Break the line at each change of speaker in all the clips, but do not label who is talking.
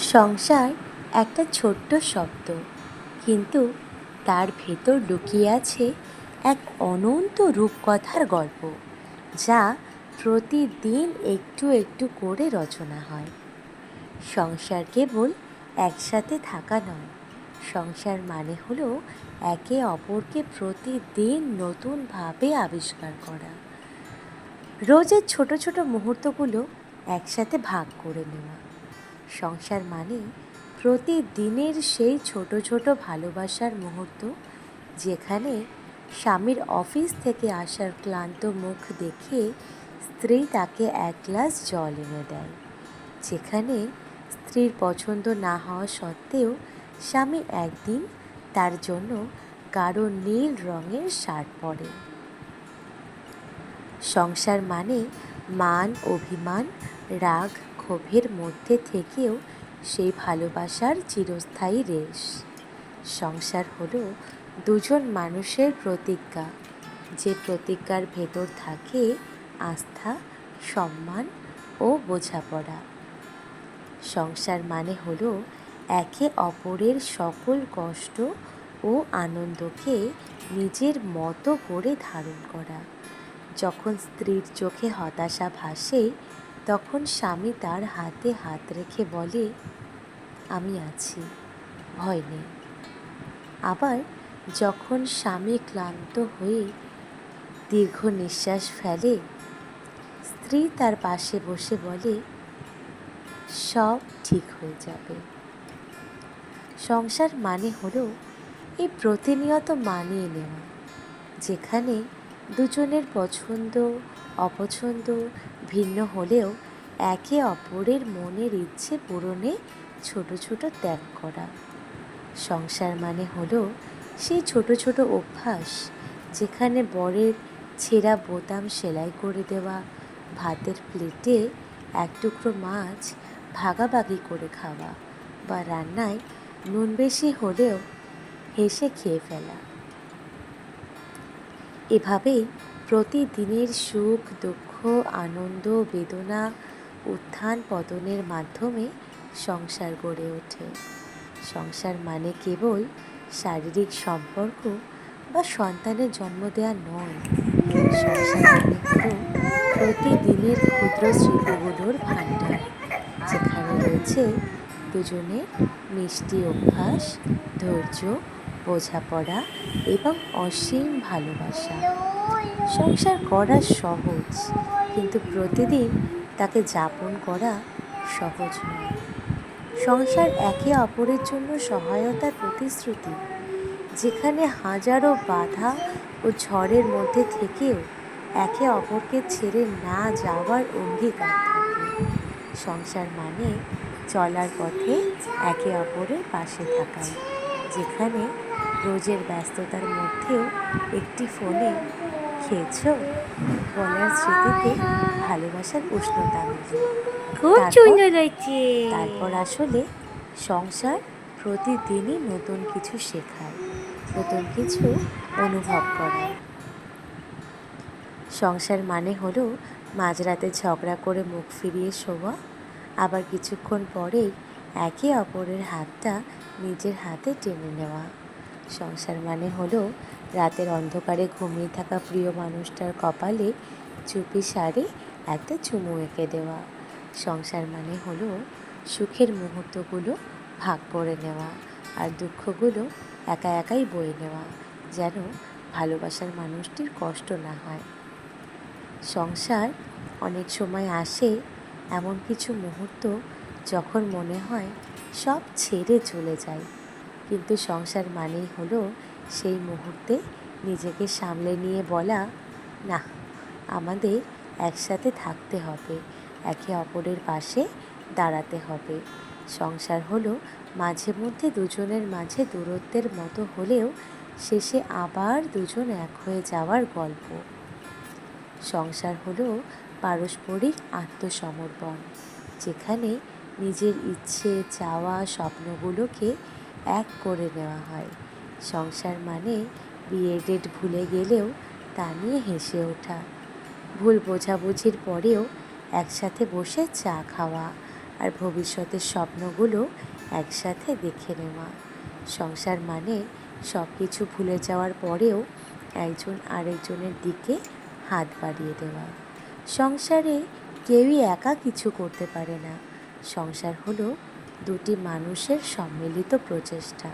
সংসার একটা ছোট্ট শব্দ। কিন্তু তার ভেতর লুকিয়ে আছে এক অনন্ত রূপকথার গল্প, যা প্রতিদিন একটু একটু করে রচনা হয়। সংসার কেবল একসাথে থাকা নয়, সংসার মানে হলো একে অপরকে প্রতিদিন নতুনভাবে আবিষ্কার করা। রোজের ছোট ছোট মুহূর্তগুলো একসাথে ভাগ করে নেওয়া। সংসার মানে প্রতিদিনের সেই ছোট ছোট ভালোবাসার মুহূর্ত যেখানে স্বামীর অফিস থেকে আসার ক্লান্ত মুখ দেখে স্ত্রী তাকে এক গ্লাস জল এনে দেয়। যেখানে স্ত্রীর পছন্দ না হওয়া সত্ত্বেও স্বামী একদিন তার জন্য গাঢ় নীল রঙের শার্ট পরে। সংসার মানে মান, অভিমান, রাগ ক্ষোভের মধ্যে থেকেও সেই ভালোবাসার চিরস্থায়ী রেশ। সংসার হলো দুজন মানুষের প্রতিজ্ঞা। যে প্রতিজ্ঞার ভেতর থাকে আস্থা, সম্মান ও বোঝাপড়া। সংসার মানে হলো একে অপরের সকল কষ্ট ও আনন্দকে নিজের মতো করে ধারণ করা। যখন স্ত্রীর চোখে হতাশা ভাসে তখন স্বামী তার হাতে হাত রেখে বলে, আমি আছি, ভয় নেই। আবার যখন স্বামী ক্লান্ত হয়ে দীর্ঘ নিঃশ্বাস ফেলে, স্ত্রী তার পাশে বসে বলে, সব ঠিক হয়ে যাবে। সংসার মানে হলো এই প্রতিনিয়ত মানিয়ে নেওয়া, যেখানে দুজনের পছন্দ, অপছন্দ ভিন্ন হলেও একে অপরের মনের ইচ্ছে পূরণে ছোট ছোট ত্যাগ করা। সংসার মানে হলো সেই ছোট ছোট অভ্যাস যেখানে বরের ছেঁড়া বোতাম সেলাই করে দেওয়া, ভাতের প্লেটে এক টুকরো মাছ ভাগাভাগি করে খাওয়া বা রান্নায় নুন বেশি হলেও হেসে খেয়ে ফেলা। এভাবেই প্রতিদিনের সুখ, দুঃখ, আনন্দ, বেদনা উত্থান পতনের মাধ্যমে সংসার গড়ে ওঠে। সংসার মানে কেবল শারীরিক সম্পর্ক বা সন্তানের জন্ম দেওয়া নয়। সংসার মানে প্রতিদিনের ক্ষুদ্র স্মৃতিগুলোর ভাণ্ডার, যেখানে রয়েছে দুজনের মিষ্টি অভ্যাস, ধৈর্য, বোঝাপড়া এবং অসীম ভালোবাসা। সংসার করা সহজ, কিন্তু প্রতিদিন তাকে যাপন করা সহজ নয়। সংসার একে অপরের জন্য সহায়তার প্রতিশ্রুতি, যেখানে হাজারো বাধা ও ঝড়ের মধ্যে থেকেও একে অপরকে ছেড়ে না যাওয়ার অঙ্গীকার থাকে। সংসার মানে চলার পথে একে অপরের পাশে থাকা যেখানে রোজের ব্যস্ততার মধ্যেও একটি ফোনে খেয়েছো? বলার স্মৃতিতে ভালোবাসার উষ্ণতা
খুব সুন্দর হয়েছে।
তারপর আসলে সংসার প্রতিদিনই নতুন কিছু শেখায় নতুন কিছু অনুভব করায়। সংসার মানে হলো মাঝরাতে ঝগড়া করে মুখ ফিরিয়ে শোয়া আবার কিছুক্ষণ পরেই একে অপরের হাতটা নিজের হাতে টেনে নেওয়া। সংসার মানে হলো রাতের অন্ধকারে ঘুমিয়ে থাকা প্রিয় মানুষটার কপালে চুপি সারে একটা চুমু এঁকে দেওয়া। সংসার মানে হলো সুখের মুহূর্তগুলো ভাগ করে নেওয়া আর দুঃখগুলো একা একাই বয়ে নেওয়া, যেন ভালোবাসার মানুষটির কষ্ট না হয়। সংসার অনেক সময় আসে এমন কিছু মুহূর্ত যখন মনে হয় সব ছেড়ে চলে যায়। কিন্তু সংসার মানেই হলো সেই মুহূর্তে নিজেকে সামলে নিয়ে বলা, না, আমাদের একসাথে থাকতে হবে, একে অপরের পাশে দাঁড়াতে হবে। সংসার হলো মাঝে মধ্যে দুজনের মাঝে দূরত্বের মতো হলেও শেষে আবার দুজন এক হয়ে যাওয়ার গল্প। সংসার হলো পারস্পরিক আত্মসমর্পণ, যেখানে নিজের ইচ্ছে, চাওয়া, স্বপ্নগুলোকে এক করে নেওয়া হয়। সংসার মানে বিয়ের ডেট ভুলে গেলেও তা নিয়ে হেসে ওঠা। ভুল বোঝাবুঝির পরেও একসাথে বসে চা খাওয়া আর ভবিষ্যতের স্বপ্নগুলো একসাথে দেখে নেওয়া। সংসার মানে সব কিছু ভুলে যাওয়ার পরেও একজন আরেকজনের দিকে হাত বাড়িয়ে দেওয়া। সংসারে কেউই একা কিছু করতে পারে না। সংসার হলো দুটি মানুষের সম্মিলিত প্রচেষ্টা।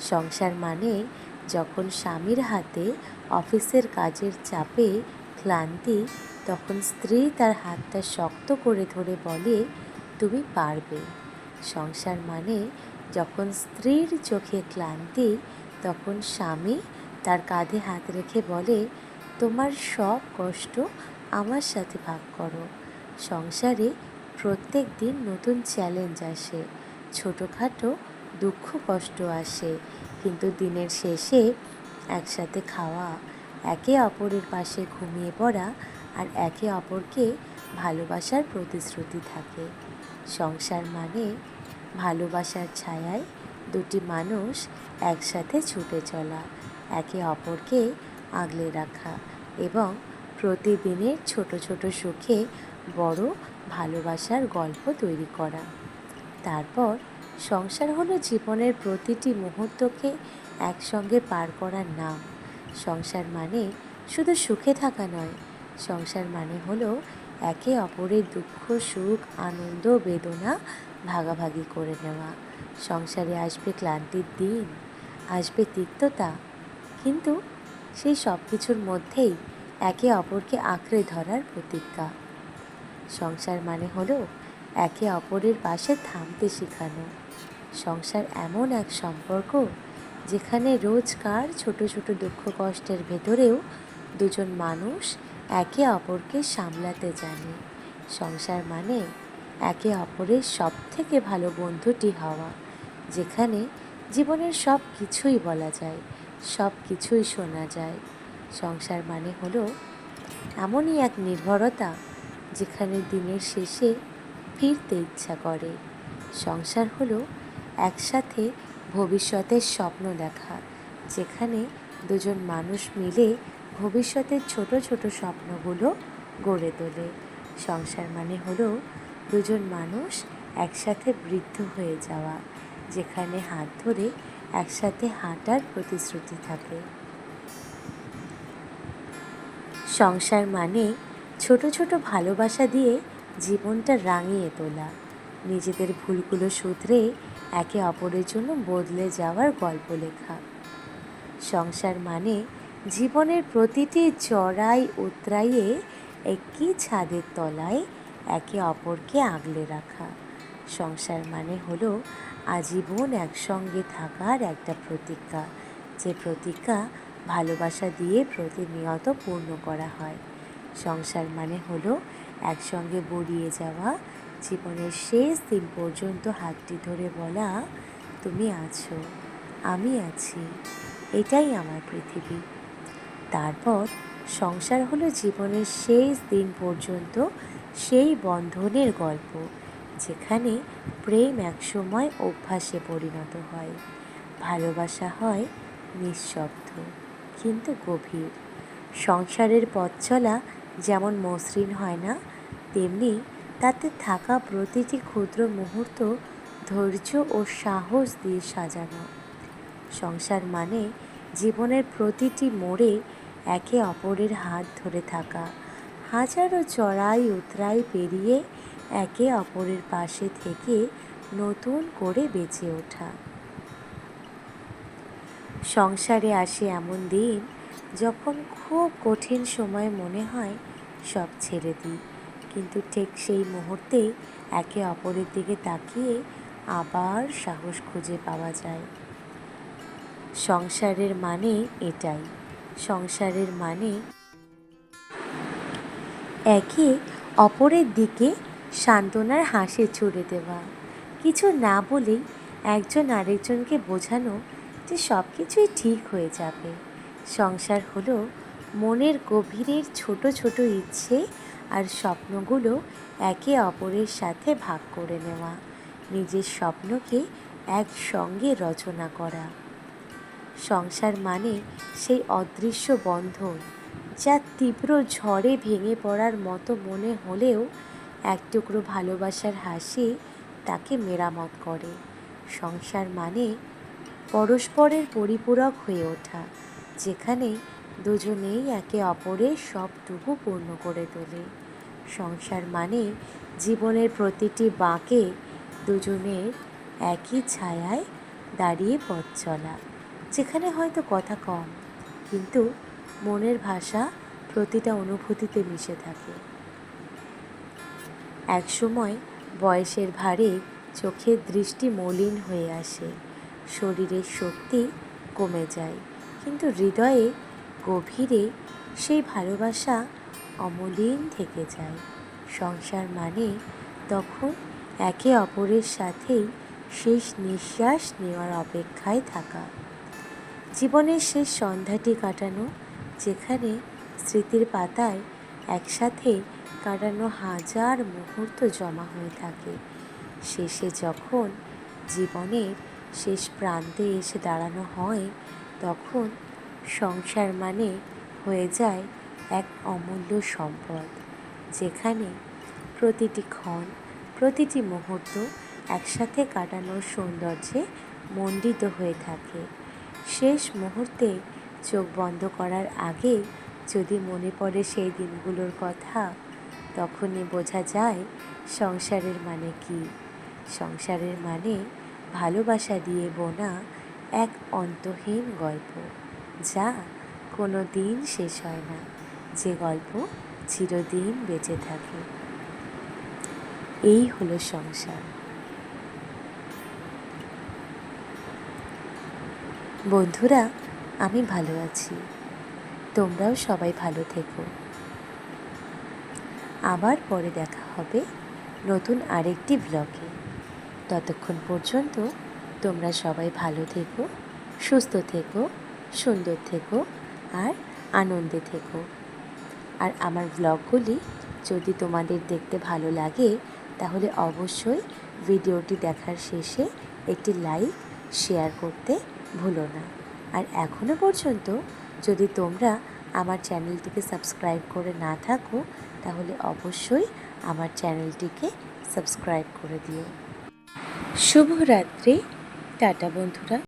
সংসার মানে যখন স্বামীর হাতে অফিসের কাজের চাপে ক্লান্তি, তখন স্ত্রী তার হাতটা শক্ত করে ধরে বলে, তুমি পারবে। সংসার মানে যখন স্ত্রীর চোখে ক্লান্তি, তখন স্বামী তার কাঁধে হাত রেখে বলে, তোমার সব কষ্ট আমার সাথে ভাগ করো। সংসারে প্রত্যেক দিন নতুন চ্যালেঞ্জ আসে। ছোটোখাটো দুঃখ, কষ্ট আসে। কিন্তু দিনের শেষে একসাথে খাওয়া, একে অপরের পাশে ঘুমিয়ে পড়া আর একে অপরকে ভালোবাসার প্রতিশ্রুতি থাকে। সংসার মানে ভালোবাসার ছায়ায় দুটি মানুষ একসাথে ছুটে চলা, একে অপরকে আগলে রাখা এবং প্রতিদিনের ছোট ছোট সুখে বড় ভালোবাসার গল্প তৈরি করা। তারপর সংসার হলো জীবনের প্রতিটি মুহূর্তকে একসঙ্গে পার করার নাম। সংসার মানে শুধু সুখে থাকা নয়, সংসার মানে হলো একে অপরের দুঃখ, সুখ, আনন্দ, বেদনা ভাগাভাগি করে নেওয়া। সংসারে আসবে ক্লান্তির দিন, আসবে তিক্ততা, কিন্তু সেই সব কিছুর মধ্যেই একে অপরকে আঁকড়ে ধরার প্রতিজ্ঞা। সংসার মানে হলো একে অপরের পাশে থামতে শেখানো। সংসার এমন এক সম্পর্ক যেখানে রোজকার ছোট ছোট দুঃখ কষ্টের ভেতরেও দুজন মানুষ একে অপরকে সামলাতে জানে। সংসার মানে একে অপরের সব থেকে ভালো বন্ধুটি হওয়া, যেখানে জীবনের সব কিছুই বলা যায় সব কিছুই শোনা যায়। সংসার মানে হলো এমনই এক নির্ভরতা যেখানে দিনের শেষে ফিরতে ইচ্ছা করে। সংসার হলো একসাথে ভবিষ্যতের স্বপ্ন দেখা, যেখানে দুজন মানুষ মিলে ভবিষ্যতের ছোট ছোট স্বপ্নগুলো গড়ে তোলে। সংসার মানে হলো দুজন মানুষ একসাথে বৃদ্ধ হয়ে যাওয়া, যেখানে হাত ধরে একসাথে হাঁটার প্রতিশ্রুতি থাকে। সংসার মানে ছোট ছোট ভালোবাসা দিয়ে জীবনটা রাঙিয়ে তোলা, নিজেদের ভুলগুলো শুধরে একে অপরের জন্য বদলে যাওয়ার গল্প লেখা। সংসার মানে জীবনের প্রতিটি চড়াই উতরাইয়ে একই ছাদের তলায় একে অপরকে আগলে রাখা। সংসার মানে হলো আজীবন একসঙ্গে থাকার একটা প্রতিজ্ঞা। যে প্রতিজ্ঞা ভালোবাসা দিয়ে প্রতিনিয়ত পূর্ণ করা হয়। সংসার মানে হলো একসঙ্গে বড়িয়ে যাওয়া জীবনের শেষ দিন পর্যন্ত হাতটি ধরে বলা, তুমি আছো, আমি আছি, এটাই আমার পৃথিবী। তারপর সংসার হলো জীবনের শেষ দিন পর্যন্ত সেই বন্ধনের গল্প, যেখানে প্রেম একসময় অভ্যাসে পরিণত হয়। ভালোবাসা হয় নিঃশব্দ কিন্তু গভীর। সংসারের পথ চলা যেমন মসৃণ হয় না, তেমনি তাতে থাকা প্রতিটি ক্ষুদ্র মুহূর্ত ধৈর্য ও সাহস দিয়ে সাজানো। সংসার মানে জীবনের প্রতিটি মোড়ে একে অপরের হাত ধরে থাকা। হাজারো চড়াই উতরাই পেরিয়ে একে অপরের পাশে থেকে নতুন করে বেঁচে ওঠা। সংসারে আসে এমন দিন যখন খুব কঠিন সময় মনে হয় সব ছেড়ে দিই। কিন্তু ঠিক সেই মুহূর্তে একে অপরের দিকে তাকিয়ে আবার সাহস খুঁজে পাওয়া যায়। সংসারের মানে এটাই। সংসারের মানে একে অপরের দিকে সান্ত্বনার হাসি ছুড়ে দেওয়া। কিছু না বলেই একজন আরেকজনকে বোঝানো যে সব কিছুই ঠিক হয়ে যাবে। সংসার হলো মনের গভীরের ছোট ছোট ইচ্ছে আর স্বপ্নগুলো একে অপরের সাথে ভাগ করে নেওয়া। নিজের স্বপ্নকে একসঙ্গে রচনা করা। সংসার মানে সেই অদৃশ্য বন্ধন, যা তীব্র ঝড়ে ভেঙে পড়ার মতো মনে হলেও এক টুকরো ভালোবাসার হাসি তাকে মেরামত করে। সংসার মানে পরস্পরের পরিপূরক হয়ে ওঠা, যেখানে দুজনেই একে অপরের সবটুকু পূর্ণ করে তোলে। সংসার মানে জীবনের প্রতিটি বাঁকে দুজনের একই ছায়ায় দাঁড়িয়ে পথ চলা, যেখানে হয়তো কথা কম, কিন্তু মনের ভাষা প্রতিটা অনুভূতিতে মিশে থাকে। একসময় বয়সের ভারে চোখের দৃষ্টি মলিন হয়ে আসে, শরীরের শক্তি কমে যায়, কিন্তু হৃদয়ে গভীরে সেই ভালোবাসা অমলিন থেকে যায়। সংসার মানে তখন একে অপরের সাথেই শেষ নিঃশ্বাস নেওয়ার অপেক্ষায় থাকা। জীবনের শেষ সন্ধ্যাটি কাটানো, যেখানে স্মৃতির পাতায় একসাথে কাটানো হাজার মুহূর্ত জমা হয়ে থাকে। শেষে যখন জীবনের শেষ প্রান্তে এসে দাঁড়ানো হয়, তখন সংসার মানে হয়ে যায় এক অমূল্য সম্পদ, যেখানে প্রতিটি ক্ষণ, প্রতিটি মুহূর্ত একসাথে কাটানোর সৌন্দর্যে মণ্ডিত হয়ে থাকে। শেষ মুহূর্তে চোখ বন্ধ করার আগে যদি মনে পড়ে সেই দিনগুলোর কথা, তখনই বোঝা যায় সংসারের মানে কি। সংসারের মানে ভালোবাসা দিয়ে বোনা এক অন্তহীন গল্প। যা কোনো দিন শেষ হয় না। যে গল্প চিরদিন বেঁচে থাকে। এই হলো সংসার। বন্ধুরা, আমি ভালো আছি। তোমরাও সবাই ভালো থেকো। আবার পরে দেখা হবে নতুন আরেকটি ব্লগে ততক্ষণ পর্যন্ত তোমরা সবাই ভালো থেকো, সুস্থ থেকো। সুন্দর থেকো আর আনন্দে থেকো। আর আমার ব্লগগুলি যদি তোমাদের দেখতে ভালো লাগে, তাহলে অবশ্যই ভিডিওটি দেখার শেষে একটি লাইক শেয়ার করতে ভুলো না। আর এখনও পর্যন্ত যদি তোমরা আমার চ্যানেলটিকে সাবস্ক্রাইব করে না থাকো, তাহলে অবশ্যই আমার চ্যানেলটিকে সাবস্ক্রাইব করে দিও। শুভরাত্রি, টাটা বন্ধুরা।